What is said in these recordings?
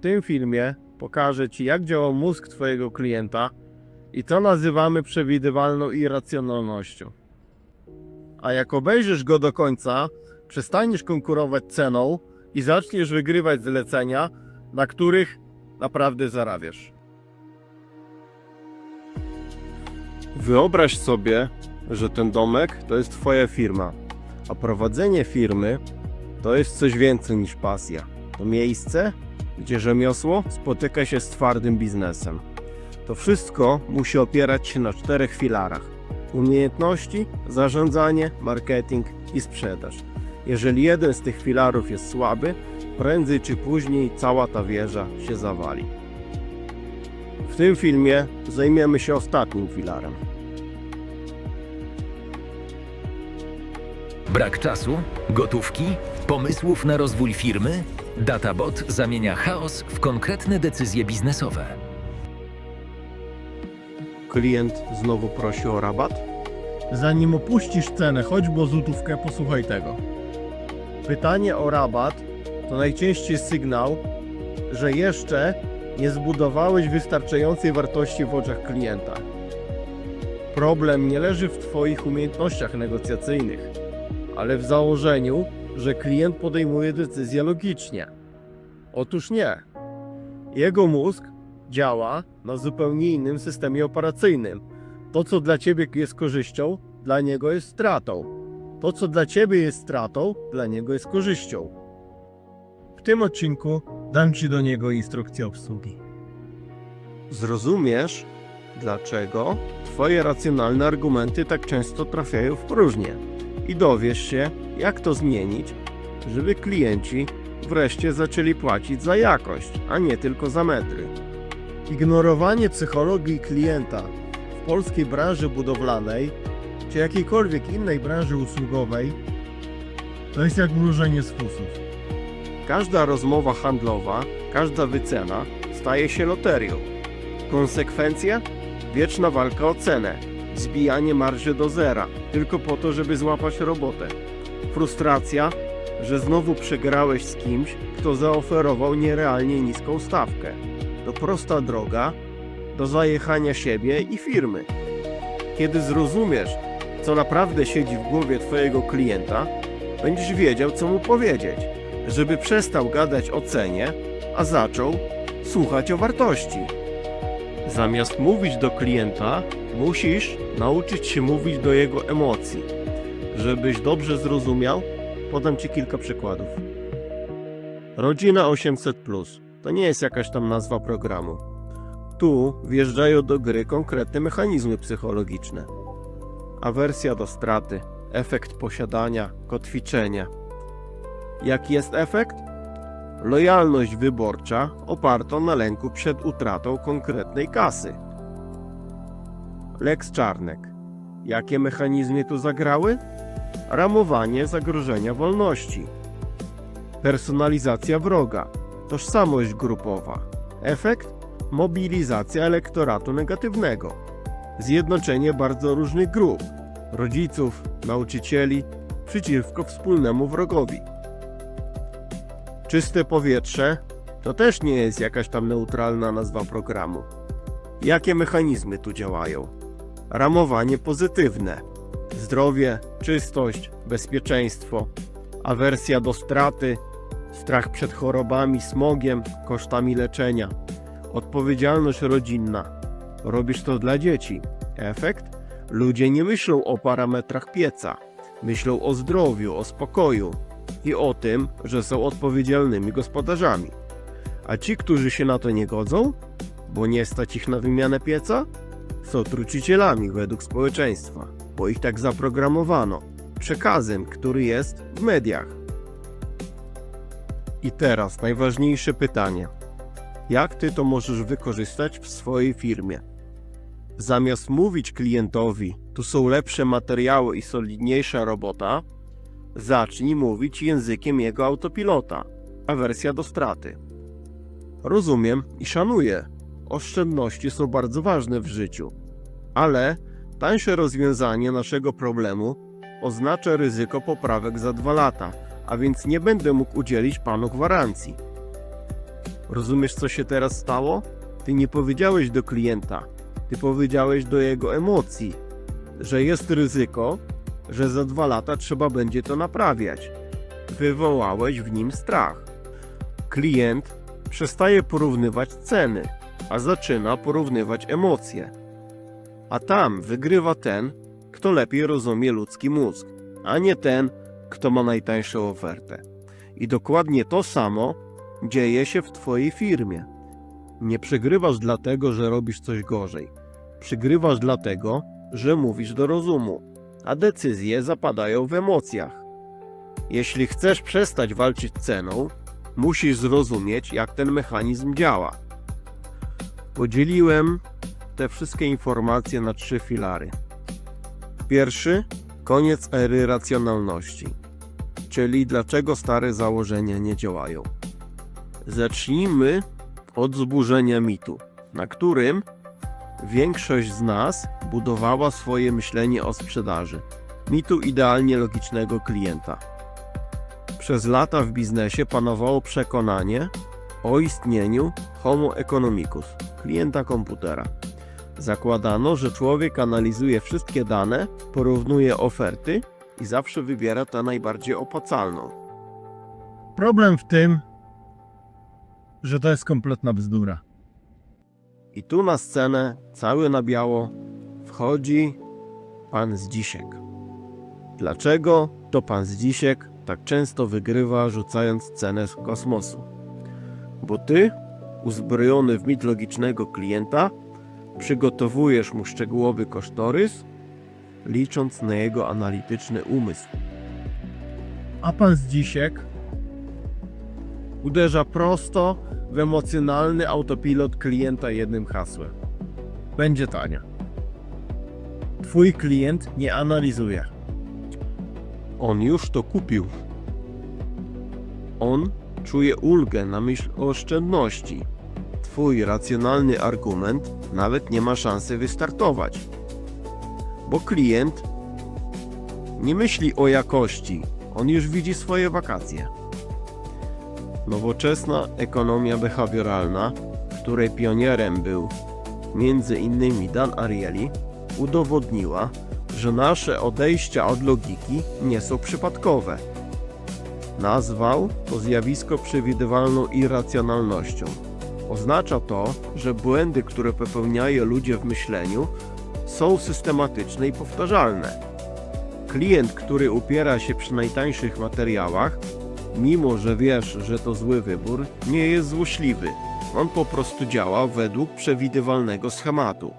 tym filmie pokażę Ci, jak działa mózg Twojego klienta i co nazywamy przewidywalną irracjonalnością. A jak obejrzysz go do końca, przestaniesz konkurować ceną i zaczniesz wygrywać zlecenia, na których naprawdę zarabiasz. Wyobraź sobie, że ten domek to jest Twoja firma, a prowadzenie firmy to jest coś więcej niż pasja. To miejsce, gdzie rzemiosło spotyka się z twardym biznesem. To wszystko musi opierać się na czterech filarach: umiejętności, zarządzanie, marketing i sprzedaż. Jeżeli jeden z tych filarów jest słaby, prędzej czy później cała ta wieża się zawali. W tym filmie zajmiemy się ostatnim filarem. Brak czasu, gotówki, pomysłów na rozwój firmy? Databot zamienia chaos w konkretne decyzje biznesowe. Klient znowu prosi o rabat? Zanim opuścisz cenę, choćby o złotówkę, posłuchaj tego. Pytanie o rabat to najczęściej sygnał, że jeszcze nie zbudowałeś wystarczającej wartości w oczach klienta. Problem nie leży w Twoich umiejętnościach negocjacyjnych, ale w założeniu, że klient podejmuje decyzję logicznie. Otóż nie. Jego mózg działa na zupełnie innym systemie operacyjnym. To, co dla ciebie jest korzyścią, dla niego jest stratą. To, co dla ciebie jest stratą, dla niego jest korzyścią. W tym odcinku dam ci do niego instrukcję obsługi. Zrozumiesz, dlaczego twoje racjonalne argumenty tak często trafiają w próżnię i dowiesz się, jak to zmienić, żeby klienci wreszcie zaczęli płacić za jakość, a nie tylko za metry. Ignorowanie psychologii klienta w polskiej branży budowlanej czy jakiejkolwiek innej branży usługowej to jest jak mrużenie z fusów. Każda rozmowa handlowa, każda wycena staje się loterią. Konsekwencje? Wieczna walka o cenę, zbijanie marży do zera, tylko po to, żeby złapać robotę. Frustracja, że znowu przegrałeś z kimś, kto zaoferował nierealnie niską stawkę. To prosta droga do zajechania siebie i firmy. Kiedy zrozumiesz, co naprawdę siedzi w głowie Twojego klienta, będziesz wiedział, co mu powiedzieć, żeby przestał gadać o cenie, a zaczął słuchać o wartości. Zamiast mówić do klienta, musisz nauczyć się mówić do jego emocji. Żebyś dobrze zrozumiał, podam Ci kilka przykładów. Rodzina 800 to nie jest jakaś tam nazwa programu. Tu wjeżdżają do gry konkretne mechanizmy psychologiczne. Awersja do straty, efekt posiadania, kotwiczenia. Jaki jest efekt? Lojalność wyborcza oparta na lęku przed utratą konkretnej kasy. Lex Czarnek. Jakie mechanizmy tu zagrały? Ramowanie zagrożenia wolności. Personalizacja wroga. Tożsamość grupowa. Efekt? Mobilizacja elektoratu negatywnego. Zjednoczenie bardzo różnych grup rodziców, nauczycieli przeciwko wspólnemu wrogowi. Czyste powietrze to też nie jest jakaś tam neutralna nazwa programu. Jakie mechanizmy tu działają? Ramowanie pozytywne. Zdrowie, czystość, bezpieczeństwo, awersja do straty, strach przed chorobami, smogiem, kosztami leczenia, odpowiedzialność rodzinna. Robisz to dla dzieci. Efekt? Ludzie nie myślą o parametrach pieca, myślą o zdrowiu, o spokoju i o tym, że są odpowiedzialnymi gospodarzami. A ci, którzy się na to nie godzą, bo nie stać ich na wymianę pieca, są trucicielami według społeczeństwa, bo ich tak zaprogramowano przekazem, który jest w mediach. I teraz najważniejsze pytanie. Jak ty to możesz wykorzystać w swojej firmie? Zamiast mówić klientowi, tu są lepsze materiały i solidniejsza robota, zacznij mówić językiem jego autopilota, awersja do straty. Rozumiem i szanuję. Oszczędności są bardzo ważne w życiu, ale tańsze rozwiązanie naszego problemu oznacza ryzyko poprawek za dwa lata, a więc nie będę mógł udzielić panu gwarancji. Rozumiesz, co się teraz stało? Ty nie powiedziałeś do klienta, ty powiedziałeś do jego emocji, że jest ryzyko, że za dwa lata trzeba będzie to naprawiać. Wywołałeś w nim strach. Klient przestaje porównywać ceny, a zaczyna porównywać emocje. A tam wygrywa ten, kto lepiej rozumie ludzki mózg, a nie ten, kto ma najtańszą ofertę. I dokładnie to samo dzieje się w Twojej firmie. Nie przegrywasz dlatego, że robisz coś gorzej. Przygrywasz dlatego, że mówisz do rozumu, a decyzje zapadają w emocjach. Jeśli chcesz przestać walczyć ceną, musisz zrozumieć, jak ten mechanizm działa. Podzieliłem te wszystkie informacje na trzy filary. Pierwszy koniec ery racjonalności, czyli dlaczego stare założenia nie działają. Zacznijmy od zburzenia mitu, na którym większość z nas budowała swoje myślenie o sprzedaży. Mitu idealnie logicznego klienta. Przez lata w biznesie panowało przekonanie o istnieniu Homo economicus, klienta komputera. Zakładano, że człowiek analizuje wszystkie dane, porównuje oferty i zawsze wybiera tę najbardziej opłacalną. Problem w tym, że to jest kompletna bzdura. I tu na scenę, cały na biało, wchodzi pan Zdzisiek. Dlaczego to pan Zdzisiek tak często wygrywa, rzucając cenę z kosmosu? Bo ty, uzbrojony w mit logicznego klienta, przygotowujesz mu szczegółowy kosztorys, licząc na jego analityczny umysł. A pan Zdzisiek Uderza prosto w emocjonalny autopilot klienta jednym hasłem. będzie tania. Twój klient nie analizuje. On już to kupił. On czuje ulgę na myśl o oszczędności. Twój racjonalny argument nawet nie ma szansy wystartować. Bo klient nie myśli o jakości, on już widzi swoje wakacje. Nowoczesna ekonomia behawioralna, której pionierem był innymi Dan Ariely, udowodniła, że nasze odejścia od logiki nie są przypadkowe. Nazwał to zjawisko przewidywalną irracjonalnością. Oznacza to, że błędy, które popełniają ludzie w myśleniu, są systematyczne i powtarzalne. Klient, który upiera się przy najtańszych materiałach, mimo że wiesz, że to zły wybór, nie jest złośliwy. On po prostu działa według przewidywalnego schematu.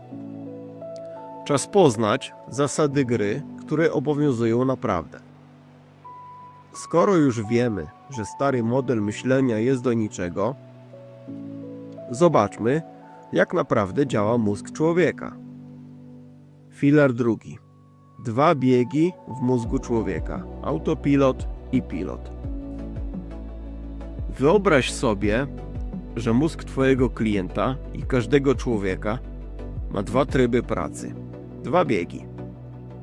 Czas poznać zasady gry, które obowiązują naprawdę. Skoro już wiemy, że stary model myślenia jest do niczego, zobaczmy, jak naprawdę działa mózg człowieka. Filar drugi. Dwa biegi w mózgu człowieka: autopilot i pilot. Wyobraź sobie, że mózg Twojego klienta i każdego człowieka ma dwa tryby pracy, dwa biegi.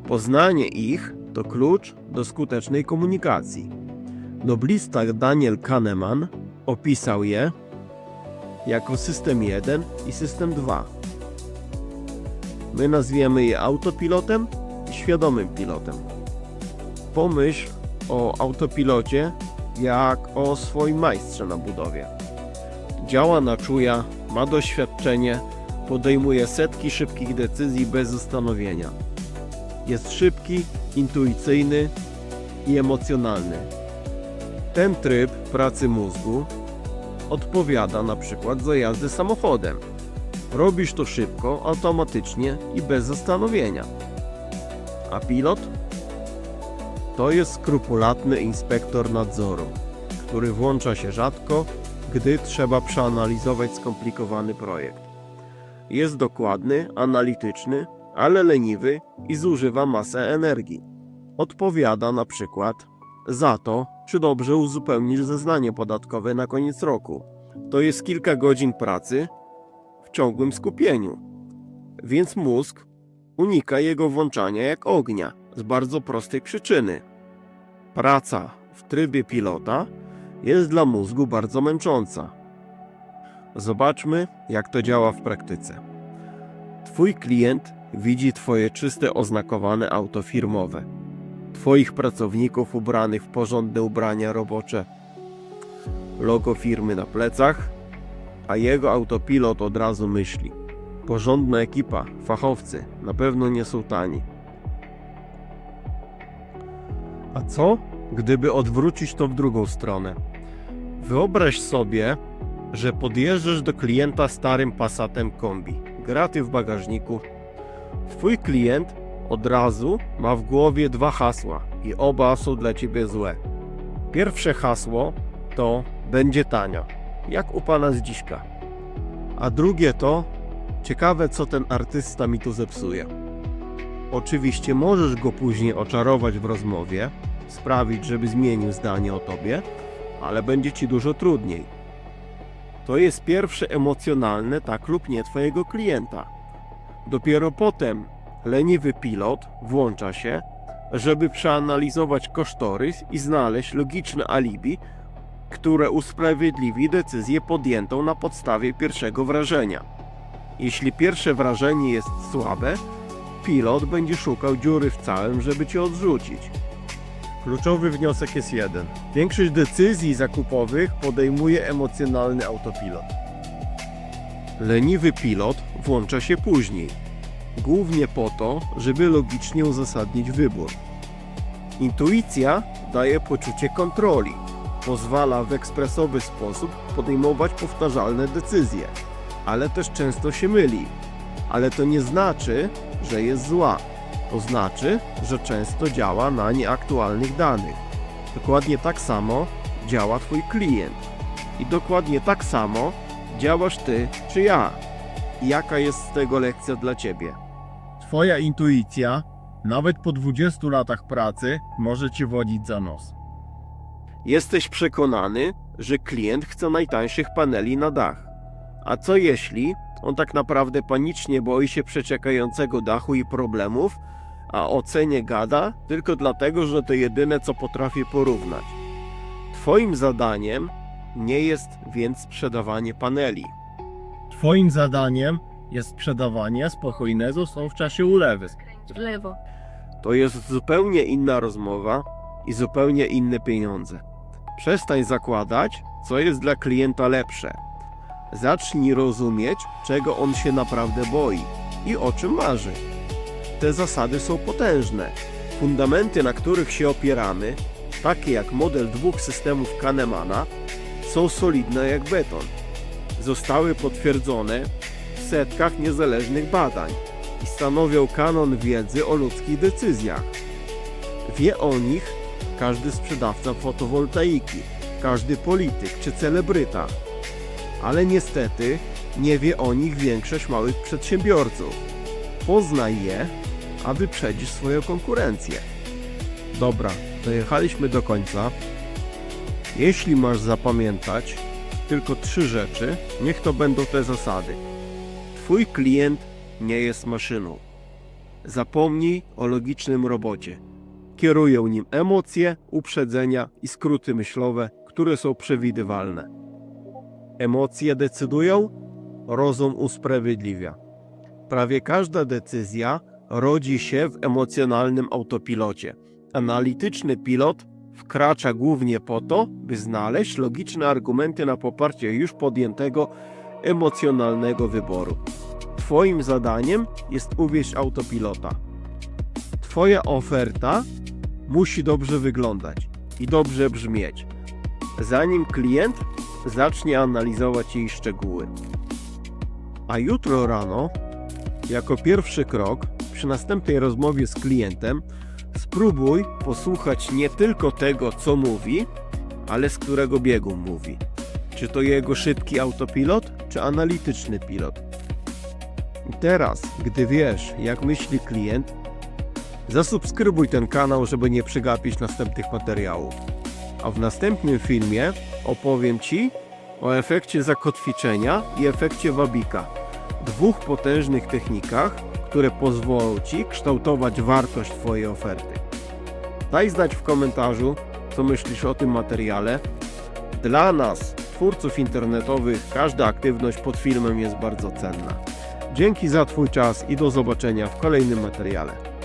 Poznanie ich to klucz do skutecznej komunikacji. Noblista Daniel Kahneman opisał je jako system 1 i system 2. My nazwiemy je autopilotem i świadomym pilotem. Pomyśl o autopilocie jak o swoim majstrze na budowie. Działa na czuja, ma doświadczenie, podejmuje setki szybkich decyzji bez zastanowienia. Jest szybki, intuicyjny i emocjonalny. Ten tryb pracy mózgu odpowiada na przykład za jazdę samochodem. Robisz to szybko, automatycznie i bez zastanowienia. A pilot? To jest skrupulatny inspektor nadzoru, który włącza się rzadko, gdy trzeba przeanalizować skomplikowany projekt. Jest dokładny, analityczny, ale leniwy i zużywa masę energii. Odpowiada na przykład za to, czy dobrze uzupełnisz zeznanie podatkowe na koniec roku. To jest kilka godzin pracy w ciągłym skupieniu. Więc mózg unika jego włączania jak ognia z bardzo prostej przyczyny. Praca w trybie pilota jest dla mózgu bardzo męcząca. Zobaczmy, jak to działa w praktyce. Twój klient widzi Twoje czyste oznakowane auto firmowe, Twoich pracowników ubranych w porządne ubrania robocze, logo firmy na plecach, a jego autopilot od razu myśli: porządna ekipa, fachowcy, na pewno nie są tani. A co, gdyby odwrócić to w drugą stronę? Wyobraź sobie, że podjeżdżasz do klienta starym Passatem kombi, graty w bagażniku. Twój klient od razu ma w głowie dwa hasła i oba są dla ciebie złe. Pierwsze hasło to będzie tania, jak u pana z dziśka. A drugie to ciekawe co ten artysta mi tu zepsuje. Oczywiście możesz go później oczarować w rozmowie, sprawić, żeby zmienił zdanie o tobie, ale będzie ci dużo trudniej. To jest pierwsze emocjonalne tak lub nie twojego klienta. Dopiero potem leniwy pilot włącza się, żeby przeanalizować kosztorys i znaleźć logiczne alibi, które usprawiedliwi decyzję podjętą na podstawie pierwszego wrażenia. Jeśli pierwsze wrażenie jest słabe, pilot będzie szukał dziury w całym, żeby cię odrzucić. Kluczowy wniosek jest jeden. Większość decyzji zakupowych podejmuje emocjonalny autopilot. Leniwy pilot włącza się później, głównie po to, żeby logicznie uzasadnić wybór. Intuicja daje poczucie kontroli, pozwala w ekspresowy sposób podejmować powtarzalne decyzje, ale też często się myli. Ale to nie znaczy, że jest zła. To znaczy, że często działa na nieaktualnych danych. Dokładnie tak samo działa Twój klient. I dokładnie tak samo działasz Ty czy ja. I jaka jest z tego lekcja dla Ciebie? Twoja intuicja, nawet po 20 latach pracy, może cię wodzić za nos. Jesteś przekonany, że klient chce najtańszych paneli na dach. A co jeśli on tak naprawdę panicznie boi się przeciekającego dachu i problemów, a o cenie gada tylko dlatego, że to jedyne co potrafi porównać? Twoim zadaniem nie jest więc sprzedawanie paneli. Twoim zadaniem jest sprzedawanie spokojnego są w czasie ulewy. w lewo. To jest zupełnie inna rozmowa i zupełnie inne pieniądze. Przestań zakładać, co jest dla klienta lepsze. Zacznij rozumieć, czego on się naprawdę boi i o czym marzy. Te zasady są potężne. Fundamenty, na których się opieramy, takie jak model dwóch systemów Kahnemana, są solidne jak beton. Zostały potwierdzone w setkach niezależnych badań i stanowią kanon wiedzy o ludzkich decyzjach. Wie o nich każdy sprzedawca fotowoltaiki, każdy polityk czy celebryta, ale niestety nie wie o nich większość małych przedsiębiorców. Poznaj je, a wyprzedzisz swoją konkurencję. Dobra, dojechaliśmy do końca. Jeśli masz zapamiętać tylko trzy rzeczy, niech to będą te zasady. Twój klient nie jest maszyną. Zapomnij o logicznym robocie. Kierują nim emocje, uprzedzenia i skróty myślowe, które są przewidywalne. Emocje decydują, rozum usprawiedliwia. Prawie każda decyzja rodzi się w emocjonalnym autopilocie. Analityczny pilot wkracza głównie po to, by znaleźć logiczne argumenty na poparcie już podjętego emocjonalnego wyboru. Twoim zadaniem jest uwieść autopilota. Twoja oferta musi dobrze wyglądać i dobrze brzmieć, zanim klient zacznie analizować jej szczegóły. A jutro rano, jako pierwszy krok, przy następnej rozmowie z klientem, spróbuj posłuchać nie tylko tego, co mówi, ale z którego biegu mówi. Czy to jego szybki autopilot, czy analityczny pilot. I teraz, gdy wiesz, jak myśli klient, zasubskrybuj ten kanał, żeby nie przegapić następnych materiałów. A w następnym filmie opowiem Ci o efekcie zakotwiczenia i efekcie wabika. Dwóch potężnych technikach, które pozwolą Ci kształtować wartość Twojej oferty. Daj znać w komentarzu, co myślisz o tym materiale. Dla nas twórców internetowych każda aktywność pod filmem jest bardzo cenna. Dzięki za Twój czas i do zobaczenia w kolejnym materiale.